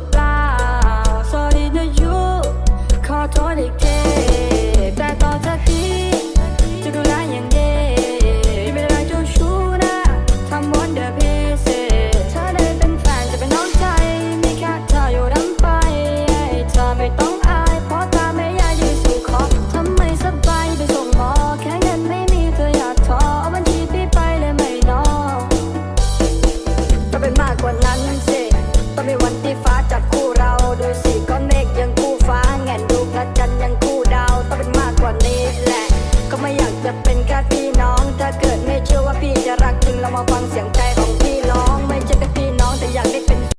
รือเปล่า Sorry นะยูขอโทษอีกทีแต่ต่อจากนี้จะดูแลอย่างดีไม่ได้รักเจ้าชู้นะทำวันเดอร์พีซถ้าได้เป็นแฟนจะเป็นน้องใจ มีแค่เธออยู่รำไป เธอไม่ต้อง ว่นี้แหละ ก็ไม่อยากจะเป็นแค่พี่น้อง ถ้าเกิดไม่เชื่อว่าพี่จะรักจริงเรามาฟังเสียงใจของพี่น้อง ไม่ใช่แค่พี่น้องแต่อยากได้เป็น